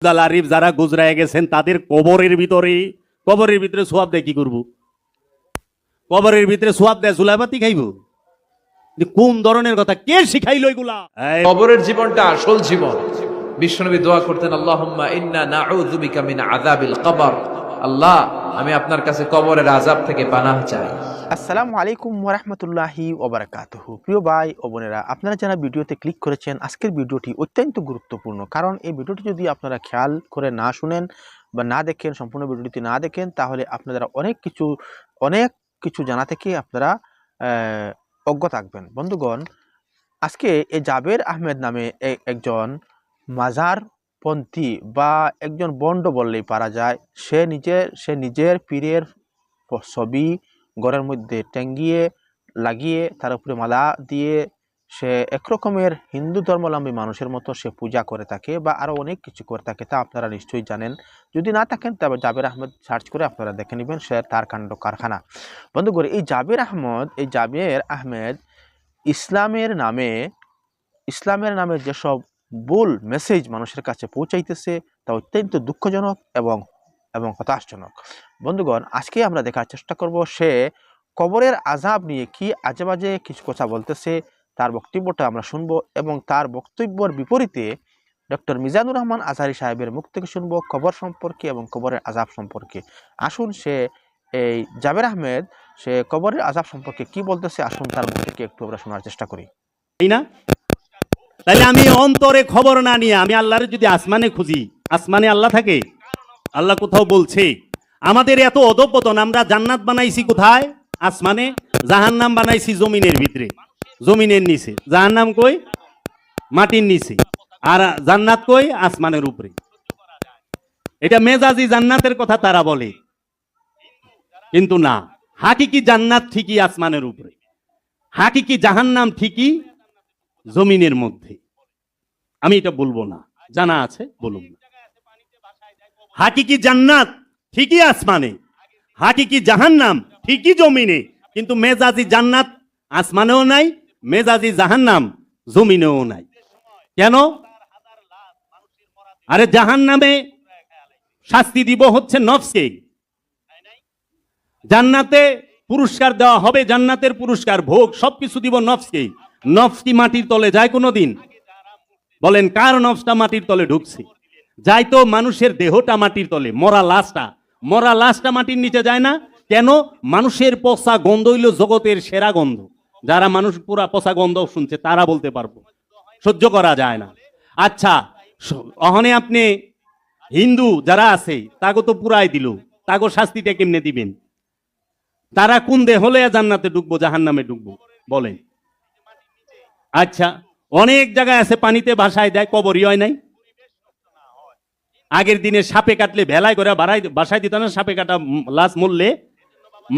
আব্দাল আরিফ যারা গুজরায় গেছেন, তাদের কবরের ভিতরে কবরের ভিতরে সোয়াব দেয় কি করব? কবরের ভিতরে সোয়াব দেয় চুলাবাতি খাইব? কোন ধরনের কথা? কে শিখাইল এগুলা? কবরের জীবনটা আসল জীবন। বিশ্বনবী দোয়া করতেন, আল্লাহুম্মা ইন্না নাউযু বিকা মিন আযাবিল কবর। আল্লাহ, আমি আপনার কাছে কবরের আযাব থেকে পানাহ চাই। আসসালামু আলাইকুম ওরহমতুল্লাহি ওবরাকাতুহ প্রিয় ভাই ও বোনেরা, আপনারা যারা ভিডিওতে ক্লিক করেছেন, আজকের ভিডিওটি অত্যন্ত গুরুত্বপূর্ণ। কারণ এই ভিডিওটি যদি আপনারা খেয়াল করে না শুনেন বা না দেখেন, সম্পূর্ণ ভিডিওটি না দেখেন, তাহলে আপনারা অনেক কিছু অনেক কিছু জানা থেকে আপনারা অজ্ঞ থাকবেন। বন্ধুগণ, আজকে এ জাবের আহমেদ নামে একজন মাজার পন্থী বা একজন বন্ড বললেই পারা যায়। সে নিজের সে নিজের পীরের ছবি ঘরের মধ্যে ট্যাঙ্গিয়ে লাগিয়ে, তার উপরে মালা দিয়ে সে একরকমের হিন্দু ধর্মাবলম্বী মানুষের মতো সে পূজা করে থাকে বা আরও অনেক কিছু করে থাকে তা আপনারা নিশ্চয়ই জানেন। যদি না থাকেন তবে জাবের আহমেদ সার্চ করে আপনারা দেখে নেবেন সে তার কাণ্ড কারখানা। বন্ধু করে এই জাবের আহমদ, এই জাবের আহমেদ ইসলামের নামে ইসলামের নামে যেসব ভুল মেসেজ মানুষের কাছে পৌঁছাইতেছে তা অত্যন্ত দুঃখজনক এবং এবং হতাশজনক। বন্ধুগণ, আজকে আমরা দেখার চেষ্টা করব সে কবরের আজাব নিয়ে কি আজে বাজে কিছু কথা বলতেছে, তার বক্তব্যটা আমরা শুনব এবং তার বক্তব্যের বিপরীতে ডক্টর মিজানুর রহমান আজহারি সাহেবের মুখ থেকে শুনব কবর সম্পর্কে এবং কবরের আজাব সম্পর্কে। আসুন সে এই জাবের আহমেদ, সে কবরের আজাব সম্পর্কে কি বলতেছে, আসুন তার মুখ থেকে একটু আমরা শোনার চেষ্টা করি। তাই না? তাহলে আমি অন্তরে খবর না নিয়ে আমি আল্লাহর যদি আসমানে খুঁজি, আসমানে আল্লাহ থাকে? আল্লাহ কোথাও বলছে, আমাদের এত অধপতন, আমরা জান্নাত বানাইছি কোথায়? আসমানে, জাহান্নাম বানাইছি জমিনের ভিতরে, জমিনের নিচে। জাহান্নাম কই? মাটির নিচে। আর জান্নাত কই? আসমানের উপরে। এটা মেজাজি জান্নাতের কথা তারা বলে। কিন্তু না, হাকিকি জান্নাত ঠিকই আসমানের উপরে। হাকি হাকিকি জাহান্নাম ঠিকই জমিনের মধ্যে। আমি এটা বলব না। জানা আছে, বলুন না। হাকিকি জান্নাত? ঠিকই আসমানে। হাকিকি জাহান্নাম? ঠিকই জমিনে। কিন্তু মেজাজি জান্নাত আসমানেও নাই, মেজাজি জাহান্নাম জমিনেও নাই। কেন? আরে জাহান্নামে শাস্তি দিব হচ্ছে নফসকে। জান্নাতে পুরস্কার দেওয়া হবে, জান্নাতের পুরস্কার, ভোগ, সবকিছু দিব নফসকে। নফস কি মাটির তলে যায় কোনো দিন বলেন, কার নফসটা মাটির তলে ঢুকছে? যাই তো মানুষের দেহটা মাটির তলে, মরা লাশটা। মরা লাশটা মাটির নিচে যায় না? কেন? মানুষের পচা গন্ধ হইল জগতের সেরা গন্ধ। যারা মানুষ পুরা পচা গন্ধ শুনছে, তারা বলতে পারব। সহ্য করা যায় না। আচ্ছা অহনে আপনি হিন্দু যারা আছে তাকে তো পুরাই দিল। তাকে শাস্তিটা কেমনে দিবেন? তারা কোন দেহ হলে জান্নাতে ঢুকবো, জাহান্নামে ঢুকবো? বলেন। আচ্ছা অনেক জায়গায় আছে পানিতে ভাসায় দেয়, কবরই হয় নাই? আগের দিনে সাপে কাটলে ভেলাই করে বাড়াই বাসায় দিত না, সাপে কাটা লাশ মরলে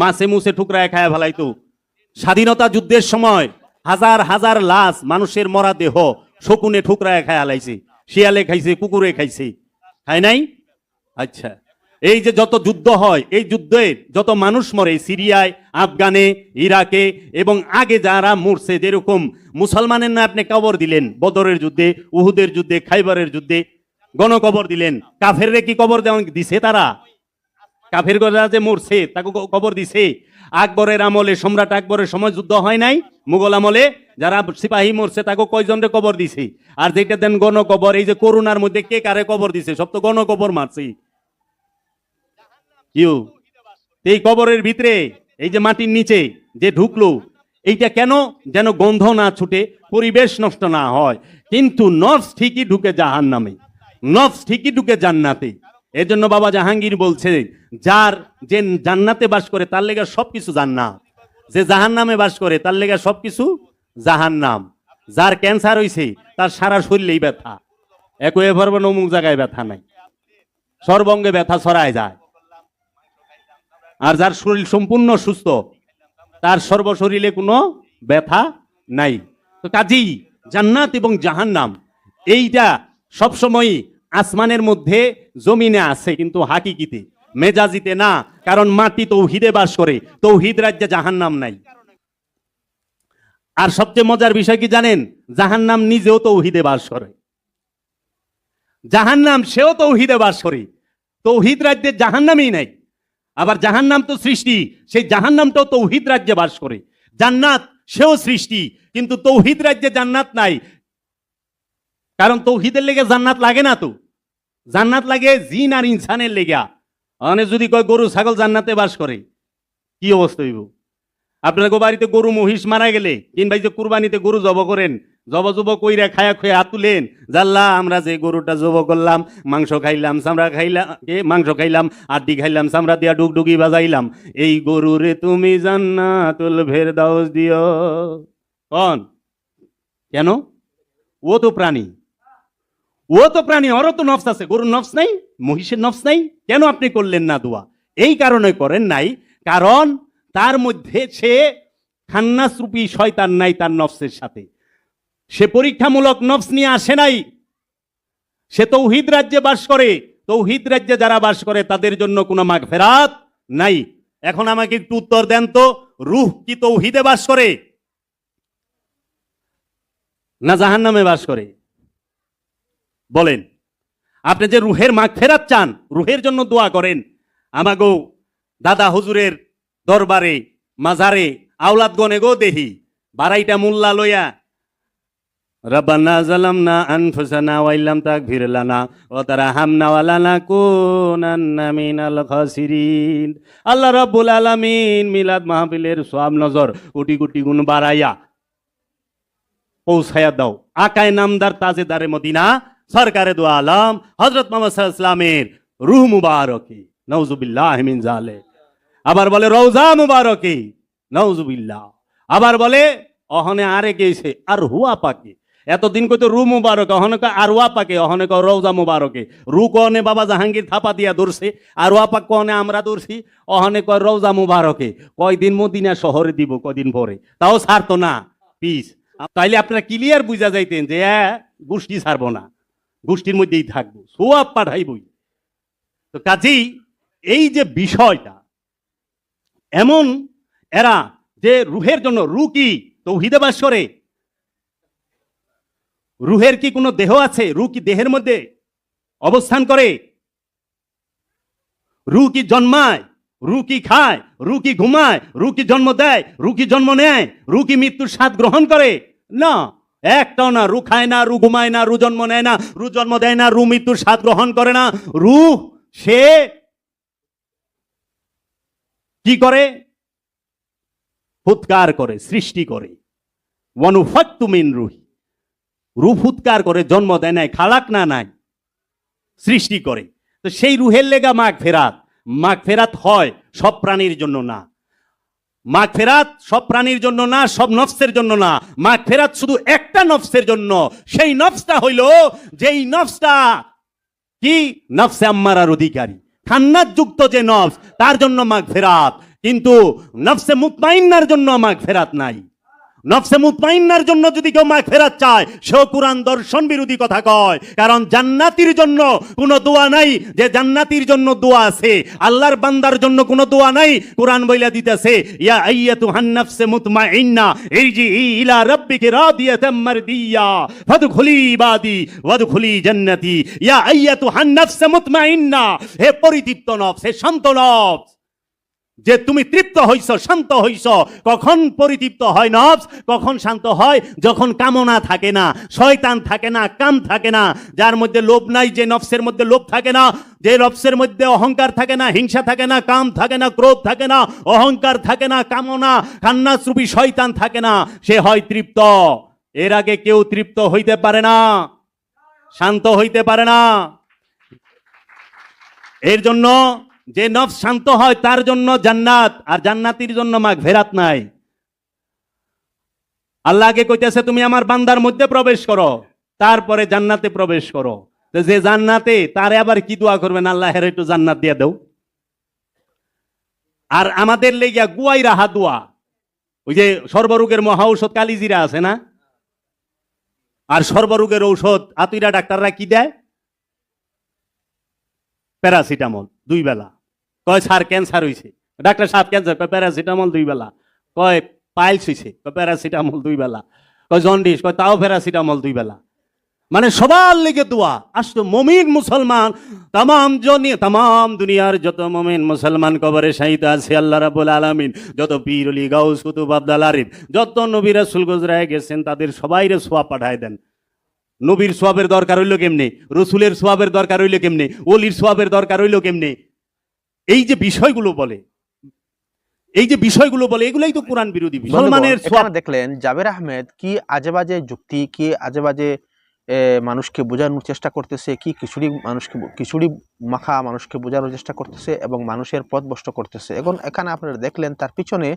মাছে মুছে ঠুকরায় খায় ফেলাইতো। স্বাধীনতা যুদ্ধের সময় হাজার হাজার লাশ মানুষের মরা দেহ শকুনে ঠুকরায় খায় হালাইছে শিয়ালে খাইছে, কুকুরে খাইছে। খায় নাই? আচ্ছা। এই যে যত যুদ্ধ হয়, এই যুদ্ধে যত মানুষ মরে, সিরিয়ায়, আফগানে, ইরাকে এবং আগে যারা মরছে, যেরকম মুসলমানের না আপনি কবর দিলেন, বদরের যুদ্ধে, উহুদের যুদ্ধে, খাইবারের যুদ্ধে, গণকবর দিলেন। কাফের কি কবর দেওয়া দিছে তারা? কাফের গজা যে মরছে, তাকে কবর দিছে। আকবরের আমলে সম্রাট আকবরের সময় যুদ্ধ হয় নাই? মুঘল আমলে যারা সিপাহী মরছে, তাকে কয়জনরে কবর দিছে? আর যেটা দেন গণকবর, এই যে করোনার মধ্যে কে কারে কবর দিছে? সব তো গণকবর মারছে। কিউ এই কবরের ভিতরে, এই যে মাটির নিচে যে ঢুকলো, এইটা কেন যেন গন্ধ না ছুটে, পরিবেশ নষ্ট না হয়। কিন্তু নফস ঠিকই ঢুকে জাহান নামে নফস ঠিকই ঢুকে জান্নাতে। এজন্য বাবা জাহাঙ্গীর বলছে, যার যে জান্নাতে বাস করে, তার লেগে সব সবকিছু জান্নাত। যে জাহান নামে বাস করে, তার লেগে সবকিছু জাহান নাম যার ক্যান্সার হইছে, তার সারা শরীরেই ব্যথা। একই এভাবে অমুক জায়গায় ব্যথা নাই। সর্বঙ্গে ব্যথা ছড়ায় যায়। আর যার শরীর সম্পূর্ণ সুস্থ, তার সর্বশরীরে কোনো ব্যথা নাই। তো কাজেই জান্নাত এবং জাহান্নাম, এইটা সবসময় আসমানের মধ্যে জমিনে আছে, কিন্তু হাকিকিতে, মেজাজিতে না, কারণ মাটি তৌহিদে বাস করে, তৌহিদ রাজ্যে জাহান্নাম নাই। আর সবচেয়ে মজার বিষয় কি জানেন? জাহান্নাম নিজেও তৌহিদে বাস করে। জাহান্নাম সেও তৌহিদে বাস করে। তৌহিদ রাজ্যে জাহান্নামই নাই। আবার জাহান নাম তো সৃষ্টি, সেই জাহান নামটাও তৌহিদ রাজ্যে বাস করে। জান্নাত, সেও সৃষ্টি, কিন্তু তৌহিদ রাজ্যে জান্নাত নাই। কারণ তৌহিদের লেগে জান্নাত লাগে না তো। জান্নাত লাগে জিন আর ইনসানের লেগা মানে যদি কয় গরু, ছাগল জান্নাতে বাস করে, কি অবস্থা হইব? আপনার বাড়িতে গরু মহিষ মারা গেলে কিংবা যে কুরবানিতে গরু জব করেন, জব জব কইরা খায়া খুয়ে হাত তুলেন, জাল্লা, আমরা যে গরুটা জব করলাম, মাংস খাইলাম, চামড়া খাইলাম এ, মাংস খাইলাম, আড্ডি খাইলাম, চামড়া দিয়া ডুগডুগি বাজাইলাম, এই গরুরে তুমি জান্নাতুল ভের দাওস দিও। কন? কেন? ও তো প্রাণী। ও তো প্রাণী, ওরও তো নফস আছে, গরুর নফস নাই, মহিষের নফস নাই, কেন আপনি করলেন না দোয়া? এই কারণে করেন নাই, কারণ তার মধ্যে সে খান্নাস রূপী শয়তান নাই তার নফসের সাথে। সে পরীক্ষামূলক নফস নিয়ে আসে নাই। সে তৌহিদ রাজ্যে বাস করে। তৌহিদ রাজ্যে যারা বাস করে, তাদের জন্য কোনো মাগ ফেরাত নাই। এখন আমাকে একটু উত্তর দেন তো, রুহ কি তৌহিদে বাস করে? না জাহান নামে বাস করে? বলেন, আপনি যে রুহের মাগ ফেরাত চান, রুহের জন্য দোয়া করেন, আমাগো দাদা হুজুরের দরবারে, মাজারে আওলাদ গনে গো দেহি। বারাইটা মুল্লা লইয়া, রব্বানা জালামনা আনফুসানা ওয়াইল্লাম তাগফির লানা ওয়া তারহামনা ওয়া লানাকুনান্না মিনাল খাসিরিন। আল্লাহ রাব্বুল আলামিন মিলাদ মাহফিলের সওয়াব নজর কোটি কোটি গুণ বাড়াইয়া পৌঁছায়া দাও। আকায় নামদার তাজেদারে মদিনা, সরকারে দু আলম হজরত মোহাম্মদ ইসলামের রুহ মুবারকি। নওজুবিল্লাহ মিন আবার বলে রৌজা মুবারকি। নওজুবিল্লাহ আবার বলে অহনে আরে গেছে আর হুয়া পাকে। এতদিন কইতো রু মুবারক আর ওয়া পাকে অহনে কয় রওজা মুবারকে। রু কনে বাবা জাহাঙ্গীর থাপা দিয়া দৌড়ছে আর ওয়া পাক কনে আমরা দৌড়ছি অহনে কয় রৌজা মুবারকে। কয়দিন মদিনা শহরে দিব কয়দিন পরে। তাও ছাড়তো না। পিস তাইলে আপনারা ক্লিয়ার বুঝা যাইতেন যে এ, গোষ্ঠী ছাড়বো না। গোষ্ঠীর মধ্যেই থাকব। সোয়াব পাঠাইবই। তো কাজেই এই যে বিষয়টা এমন এরা যে রুহের জন্য রু কি? তৌহিদে বাস করে। রুহের কি কোনো দেহ আছে? রু কি দেহের মধ্যে অবস্থান করে? রু কি জন্মায়? রু কি খায়? রু কি ঘুমায়? রু কি জন্ম দেয়? রু কি জন্ম নেয়? রু কি মৃত্যুর স্বাদ গ্রহণ করে? না। একটাও না, রু খায় না, রু ঘুমায় না, রু জন্ম নেয় না, রু জন্ম দেয় না, রু মৃত্যুর স্বাদ গ্রহণ করে না। রু সে কি করে? ফুৎকার করে, সৃষ্টি করে। ওয়ানুফাক্তু মিন রুহি। রু ফুৎকার করে, জন্ম দেয় নাই, খালাক না নাই, সৃষ্টি করে। তো সেই রুহের লেগা মাঘ ফেরাত। মাঘ ফেরাত হয় সব প্রাণীর জন্য না। মাঘ ফেরাত সব প্রাণীর জন্য না, সব নফসের জন্য না। মাঘ ফেরাত শুধু একটা নফসের জন্য। সেই নফসটা হইল, যেই নফসটা কি? নফসে আম্মারার অধিকারী। খান্নাত যুক্ত যে নফস, তার জন্য মাঘ ফেরাত। কিন্তু নফসে মুতমাইন্নার জন্য মাঘ ফেরাত নাই। নফসে মুতমাইন্নার জন্য যদি কেউ মাঘ ফেরাত চায়, সেও কোরআন দর্শন বিরোধী কথা কয়। কারণ জান্নাতির জন্য কোনো দোয়া নাই, যে জান্নাতির জন্য দোয়া আছে, আল্লাহর বান্দার জন্য কোনো দোয়া নাই, কোরআন বইলা দিতেছে, ইয়া আইয়াতু হান্নাফসে মুতমাইন্না, ইরজি ইলা রাব্বিকি রাদিয়াতাম মারদিয়া, ফাদখুলি ইবাদি, ওয়াদখুলি জান্নাতি, ইয়া আইয়াতু হান্নাফসে মুতমাইন্না। হে পরিতৃপ্ত নফস, হে শান্ত নফস। যে তুমি তৃপ্ত হইছ শান্ত হইছ কখন পরিতৃপ্ত হয় নফস কখন শান্ত হয় যখন কামনা থাকে না শয়তান থাকে না কাম থাকে না যার মধ্যে লোভ নাই যে নফসের মধ্যে লোভ থাকে না যে নফসের মধ্যে অহংকার থাকে না হিংসা থাকে না কাম থাকে না ক্রোধ থাকে না অহংকার থাকে না কামনা কান্নাশ্রুপী শয়তান থাকে না সে হয় তৃপ্ত এর আগে কেউ তৃপ্ত হইতে পারে না শান্ত হইতে পারে না এর জন্য যে নফস শান্ত হয়, তার জন্য জান্নাত, আর জান্নাতির জন্য মাগ ফেরাত নাই। আল্লাহকে কইতেছে, তুমি আমার বান্দার মধ্যে প্রবেশ করো, তারপরে জান্নাতে প্রবেশ করো। যে জান্নাতে, তারে আবার কি দোয়া করবেন? আল্লাহ হের একটু জান্নাত দিয়ে দেও। আর আমাদের লেগিয়া গুয়াই রাহা দোয়া। ওই যে সর্বরোগের মহা ঔষধ কালিজিরা আছে না? আর সর্বরোগের ঔষধ আতুইরা ডাক্তাররা কি দেয়? প্যারাসিটামল, দুই বেলা। কয়, স্যার ক্যান্সার হইছে। ডাক্তার সাহেব ক্যান্সার কয় প্যারাসিটামল দুই বেলা। কয় পাইলস হইছে। কয় প্যারাসিটামল দুই বেলা। কয় জন্ডিস কয়, তাও প্যারাসিটামল দুই বেলা। মানে সবার লিগে দোয়া। আসতো মমিন মুসলমান তাম জনি তাম দুনিয়ার যত মমিন মুসলমান কবরে শাহিদ আছে, আল্লাহ রাবুল আলামিন, যত পীর অলি গাউস, কুতুব আব্দাল আরিফ, যত নবী রাসূল গুজরায় গেছেন, তাদের সবাইরে সোয়া পাঠায় দেন। নবীর সোয়াবের দরকার হইল কেমনে? রসুলের সোয়াবের দরকার হইল কেমনে? অলির সোয়াবের দরকার হইল কেমনে? এই যে বিষয়গুলো বলে এই যে বিষয়গুলো বলে এগুলাই তো কোরআন বিরোধী মুসলমানের দেখলেন জাবের আহমেদ কি আজেবাজে যুক্তি কি আজেবাজে মানুষকে বোঝানোর চেষ্টা করতেছে কি খিচুড়ি মানুষকে খিচুড়ি মাখা মানুষকে বোঝানোর চেষ্টা করতেছে এবং মানুষের পথ ভ্রষ্ট করতেছে। এখন এখানে আপনারা দেখলেন তার পিছনে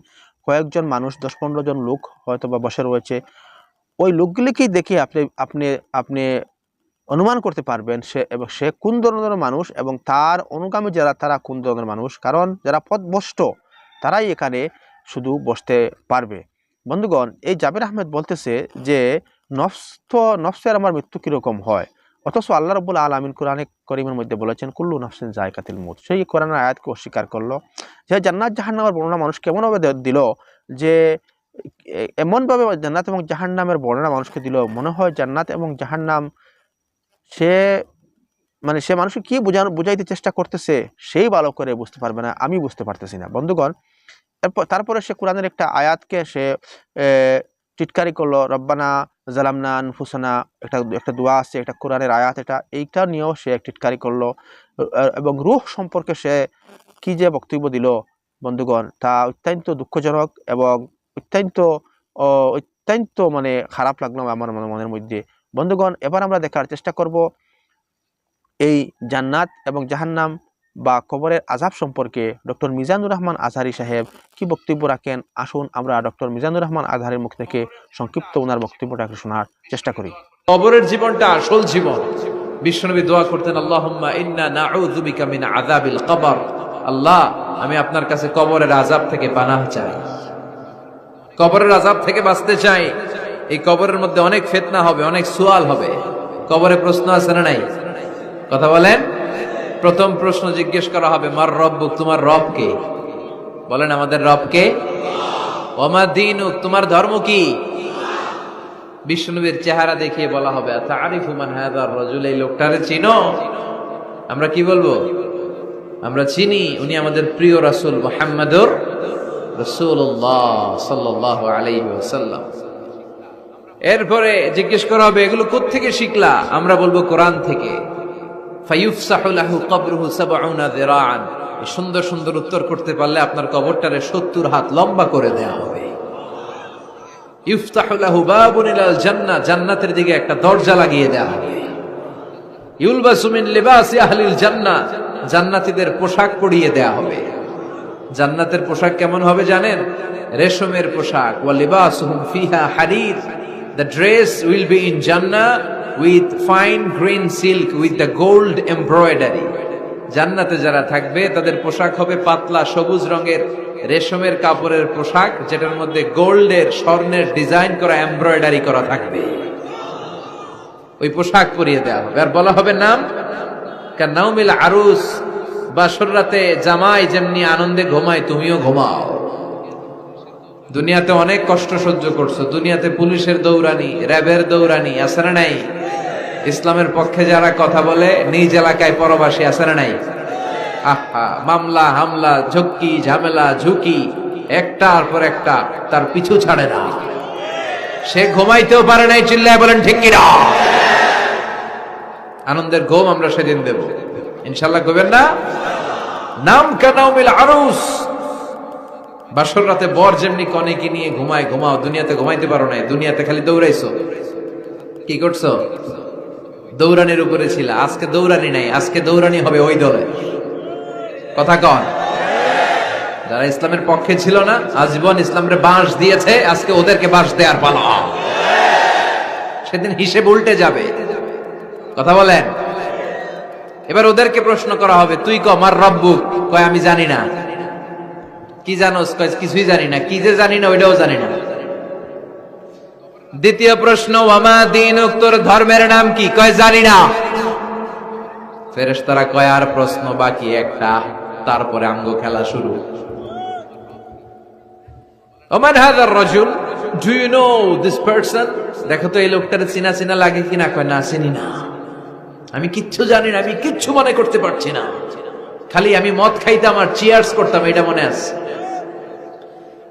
কয়েকজন মানুষ দশ পনেরো জন লোক হয়তো বা বসে রয়েছে। ওই লোকগুলিকেই দেখে আপনি আপনি আপনি অনুমান করতে পারবেন সে এবং সে কোন ধরনের মানুষ এবং তার অনুগামী যারা, তারা কোন ধরনের মানুষ? কারণ যারা পথভ্রষ্ট, তারাই এখানে শুধু বসতে পারবে। বন্ধুগণ, এই জাবির আহমেদ বলতেছে যে, নফস তো, নফসের আমার মৃত্যু কীরকম হয়? অথচ আল্লাহ রব্বুল আলমিন কোরআনে করিমের মধ্যে বলেছেন, কুল্লু নফসেন জায়কাতিল মুত সেই কোরআনের আয়াতকে অস্বীকার করল। যে জান্নাত, জাহান্নামের বর্ণনা মানুষ কেমনভাবে দিল? যে এমনভাবে জান্নাত এবং জাহান্নামের বর্ণনা মানুষকে দিল। মনে হয় জান্নাত এবং জাহান্নাম সে মানে সে মানুষকে কি বোঝানো, বোঝাইতে চেষ্টা করতেছে, সেই ভালো করে বুঝতে পারবে না, আমি বুঝতে পারতেছি না। বন্ধুগণ তারপরে সে কোরআনের একটা আয়াতকে সে টিটকারি করল, রব্বানা জালামনা আনফুসানা একটা একটা দোয়া আছে, একটা কোরআনের আয়াত এটা, এইটা নিয়েও সে টিটকারি করল। এবং রুহ সম্পর্কে সে কি যে বক্তব্য দিল, বন্ধুগণ, তা অত্যন্ত দুঃখজনক এবং অত্যন্ত অত্যন্ত মানে খারাপ লাগল আমার মনে- মনের মধ্যে। বন্ধুগণ, এবার আমরা দেখার চেষ্টা করব এই জান্নাত এবং জাহান্নাম বা কবরের আজাব সম্পর্কে। ডক্টর মিজানুর রহমান আজহারি সাহেব কি বক্তব্য রাখেন? আসুন আমরা ডক্টর মিজানুর রহমান আজহারের মুখ থেকে সংক্ষিপ্ত ওনার বক্তব্যটাকে শোনার চেষ্টা করি। কবরের জীবনটা আসল জীবন। বিশ্বনবী দোয়া করতেন ইন্না আল্লাহ, আমি আপনার কাছে কবরের আজাব থেকে পানাহ চাই। কবরের আজাব থেকে বাঁচতে চাই। এই কবরের মধ্যে অনেক ফেতনা হবে, অনেক সোয়াল হবে। কবরে প্রশ্ন আছে না নাই? কথা বলেন। প্রথম প্রশ্ন জিজ্ঞেস করা হবে, মার রব্বুক তোমার রব কে? বলেন, আমাদের রব কে? ওমা দিনুক তোমার ধর্ম কি? বিষ্ণুবীর চেহারা দেখিয়ে বলা হবে রজুল? এই লোকটারে চিনো? আমরা কি বলব? আমরা চিনি, উনি আমাদের প্রিয় রাসূল মুহাম্মাদুর রাসূলুল্লাহ সাল্লাল্লাহু আলাইহি ওয়াসাল্লাম। এরপরে জিজ্ঞেস করা হবে, এগুলো কোত্থেকে শিখলা? আমরা বলব, কোরআন থেকে। সুন্দর সুন্দর উত্তর করতে পারলে আপনার কবরটারে 70 হাত লম্বা করে দেয়া হবে। ইফতাহু লাহু বাবুন জান্নাতের দিকে একটা দরজা লাগিয়ে দেয়া হবে। ইউলবাসু মিন লিবাসি আহলিল জান্নাহ, জান্নাতীদের পোশাক পরিয়ে দেয়া হবে। জান্নাতের পোশাক কেমন হবে জানেন? রেশমের পোশাক। ওয়া লিবাসুহুম ফিহা হারির। The dress will be in Jannah with fine green silk with the gold embroidery জান্নাতে যারা থাকবে, তাদের পোশাক হবে পাতলা সবুজ রঙের রেশমের কাপড়ের পোশাক, যেটার মধ্যে গোল্ডের, স্বর্ণের ডিজাইন করা এমব্রয়ডারি করা থাকবে। ওই পোশাক পরিয়ে দেওয়া হবে। আর বলা হবে নাম? নাউমিল আরুস, বাসর রাতে জামাই যেমনি আনন্দে ঘুমায়, তুমিও ঘুমাও। দুনিয়াতে অনেক কষ্ট সহ্য করছ। দুনিয়াতে পুলিশের দৌড়ানি, র্যাবের দৌড়ানি, আছে না নাই? ইসলামের পক্ষে যারা কথা বলে, নিজ এলাকায় পরবাসী, আছে না নাই? আহা, মামলা, হামলা, ঝক্কি, ঝামেলা, ঝুঁকি, একটার পর একটা তার পিছু ছাড়ে না। সে ঘুমাইতেও পারে নাই, চিল্লায় বলেন, ঠিক কিনা? আনন্দের ঘুম আমরা সেদিন দেব। ইনশাল্লাহ কবেন না? নাম কানাউমিল আরুস। বাসর রাতে বর যেমনি কনেকে নিয়ে ঘুমায়, ঘুমাও, দুনিয়াতে ঘুমাইতে পারো নাই, দুনিয়াতে খালি দৌড়াইছো। কি করছ? দৌড়ানির উপরে ছিল, আজকে দৌড়ানি নাই, আজকে দৌড়ানি হবে ওই দলে। কথা কন। যারা ইসলামের পক্ষে ছিল না, আজীবন ইসলামের বাঁশ দিয়েছে, আজকে ওদেরকে বাঁশ দেওয়ার পালা। সেদিন হিসেব উল্টে যাবে। কথা বলেন। এবার ওদেরকে প্রশ্ন করা হবে, তুই ক আমার রব্বু? কয়, আমি জানি না। কি জানোস কিছুই জানি না। কি যে জানি না, ওইটাও জানি না। দ্বিতীয় প্রশ্ন, ওয়ামা দিন তোর ধর্মের নাম কি? কয়, জানি না। ফেরেশতারা কয়, আর প্রশ্ন বাকি একটা। তারপরে আঙ্গ খেলা শুরু। রজুল? Do you know this person দেখো তো, এই লোকটার চিনা চিনা লাগে কিনা কয়, না, চিনি না। আমি কিচ্ছু জানি না, আমি কিচ্ছু মনে করতে পারছি না। খালি আমি মদ খাইতাম আর চিয়ার্স করতাম, এটা মনে আছে?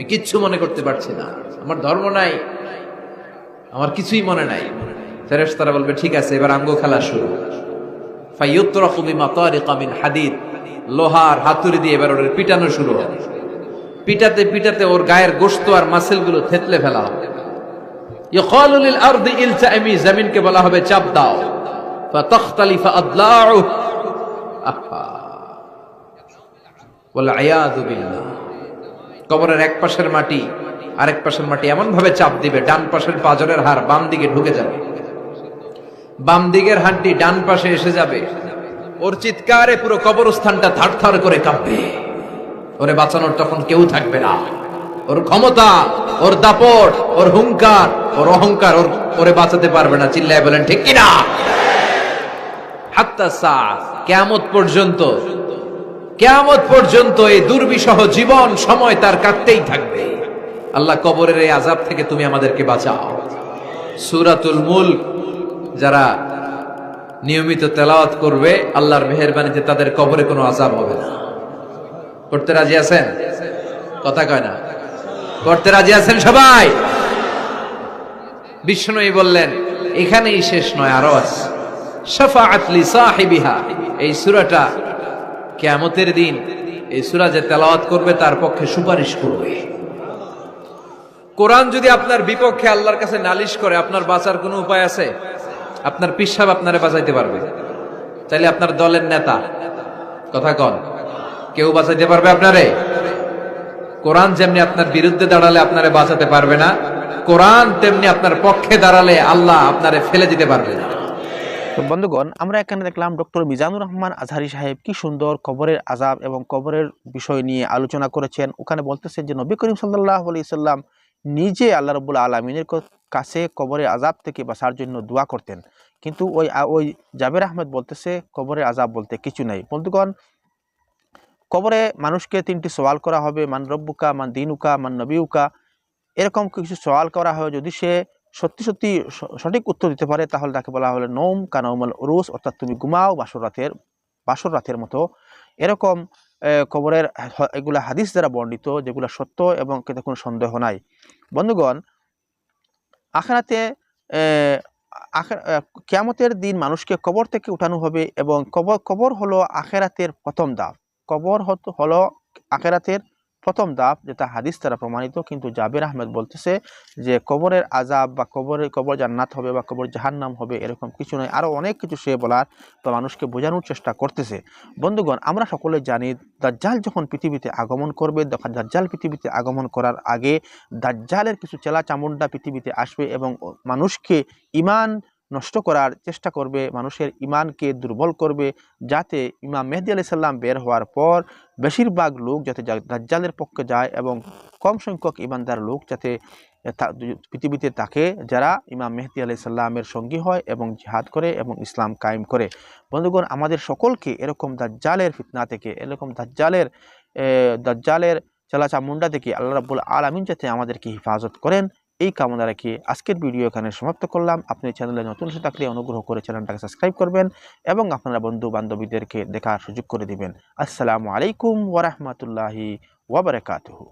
আমি কিচ্ছু মনে করতে পারছি না। আমার ধর্ম নাই। আমার কিছুই মনে নাই। ফেরেশ তারা বলবে, ঠিক আছে, এবার আঙ্গ খেলা শুরু। হাদিদ। লোহার হাতুড়ি দিয়ে এবার ওর পিটানো শুরু হবে। পিটাতে পিটাতে ওর গায়ের গোশত আর মাসেলগুলো থেতলে ফেলা হবে। জমিনকে বলা হবে, চাপ দাও। ফাতাখতালিফা কবরের এক পাশের মাটি, আরেক পাশের মাটি এমন ভাবে চাপ দিবে, ডান পাশের পাজরের হাড় বাম দিকে ঢুকে যাবে। বাম দিকের হাড্ডি ডান পাশে এসে যাবে। ওর চিৎকারে পুরো কবরস্থানটা থার করে কাঁপবে। ওরে বাঁচানোর তখন কেউ থাকবে না। ওর ক্ষমতা, ওর দাপট, ওর হুঙ্কার ওর অহংকার ওর ওরে বাঁচাতে পারবে না। চিল্লায় বলেন, ঠিক কিনা? হাত্তা সা কেয়ামত পর্যন্ত কেয়ামত পর্যন্ত এই দুর্বিষহ জীবন সময় তার কাটতেই থাকবে। আল্লাহ কবরের এই আজাব থেকে তুমি আমাদেরকে বাঁচাও। সুরাতুল মুল্ক যারা নিয়মিত তেলাওয়াত করবে, আল্লাহর মেহেরবানিতে তাদের কবরে কোনো আজাব হবে না। করতে রাজি আছেন? কথা কয় না। করতে রাজি আছেন সবাই? বিষ্ণুই বললেন, এখানেই শেষ নয়, আরও আছে। শাফাআত লি সাহিবিহা, এই সূরাটা কিয়ামতের দিন এই সূরা যে তেলাওয়াত করবে তার পক্ষে সুপারিশ করবে। কোরআন যদি আপনার বিপক্ষে আল্লাহর কাছে নালিশ করে, আপনার বাঁচার কোনো উপায় আছে? আপনার পিসাব আপনারে বাঁচাইতে পারবে। তাইলে আপনার দলের নেতা। কথা কন, কেউ বাঁচাইতে পারবে আপনারে? কোরআন যেমনি আপনার বিরুদ্ধে দাঁড়ালে আপনারে বাঁচাতে পারবে না, কোরআন তেমনি আপনার পক্ষে দাঁড়ালে আল্লাহ আপনারে ফেলে দিতে পারবে না। বন্ধুগণ, আমরা এখানে দেখলাম ডক্টর মিজানুর রহমান আজহারি সাহেব কি সুন্দর কবরের আজাব এবং কবরের বিষয় নিয়ে আলোচনা করেছেন। ওখানে বলতেছেন যে, নবী করিম সাল্লাহ আলি সাল্লাম নিজে আল্লাহ রবুল আলমিনের কাছে কবরের আজাব থেকে বাঁচার জন্য দোয়া করতেন। কিন্তু ওই ওই জাবের আহমেদ বলতেছে, কবরের আজাব বলতে কিছু নাই। বন্ধুগণ, কবরে মানুষকে তিনটি সওয়াল করা হবে, মান রব্বুকা, মান দিনুকা, মান নবী নবীউকা। এরকম কিছু সওয়াল করা হয় যদি সে সত্যি সত্যি সঠিক উত্তর দিতে পারে, তাহলে তাকে বলা হলো নোম কানৌমাল উরুস, অর্থাৎ তুমি ঘুমাও বাসর রাতের বাসর রাতের মতো। এরকম কবরের এগুলা হাদিস দ্বারা বর্ণিত, যেগুলো সত্য এবং এতে কোনো সন্দেহ নাই। বন্ধুগণ, আখেরাতে আখের- দিন মানুষকে কবর থেকে উঠানো হবে এবং কবর কবর হলো আখেরাতের প্রথম ধাপ কবর হলো আখেরাতের প্রথম ধাপ যেটা হাদিস দ্বারা প্রমাণিত, কিন্তু জাবির আহমেদ বলতেছে যে কবরের আজাব বা কবরের কবর জান্নাত হবে বা কবর জাহান্নাম হবে এরকম কিছু নয়। আরও অনেক কিছু সে বলার বা মানুষকে বোঝানোর চেষ্টা করতেছে। বন্ধুগণ, আমরা সকলে জানি দাজ্জাল যখন পৃথিবীতে আগমন করবে তখন দাজ্জাল পৃথিবীতে আগমন করার আগে দাজ্জালের কিছু চেলা চামুন্ডা পৃথিবীতে আসবে এবং মানুষকে ইমান নষ্ট করার চেষ্টা করবে, মানুষের ইমানকে দুর্বল করবে, যাতে ইমাম মেহদি আলি সাল্লাম বের হওয়ার পর বেশিরভাগ লোক যাতে দাজ্জালের পক্ষে যায় এবং কম সংখ্যক ইমানদার লোক যাতে পৃথিবীতে থাকে, যারা ইমাম মেহদি আলাই সাল্লামের সঙ্গী হয় এবং জিহাদ করে এবং ইসলাম কায়েম করে। বন্ধুগণ, আমাদের সকলকে এরকম দাজ্জালের ফিতনা থেকে, এরকম দাজ্জালের দাজ্জালের দাজ্জালের চালাচামুন্ডা থেকে আল্লাহ রাব্বুল আলমিন যাতে আমাদেরকে হেফাজত করেন। এই কামনা রেখে আজকের ভিডিও এখানে সমাপ্ত করলাম। আপনি চ্যানেলে নতুন এসে থাকলে অনুগ্রহ করে চ্যানেলটাকে সাবস্ক্রাইব করবেন এবং আপনারা বন্ধু বান্ধবীদেরকে দেখার সুযোগ করে দিবেন। আসসালামু আলাইকুম ওরহমতুল্লাহি ওবরাকাতুহু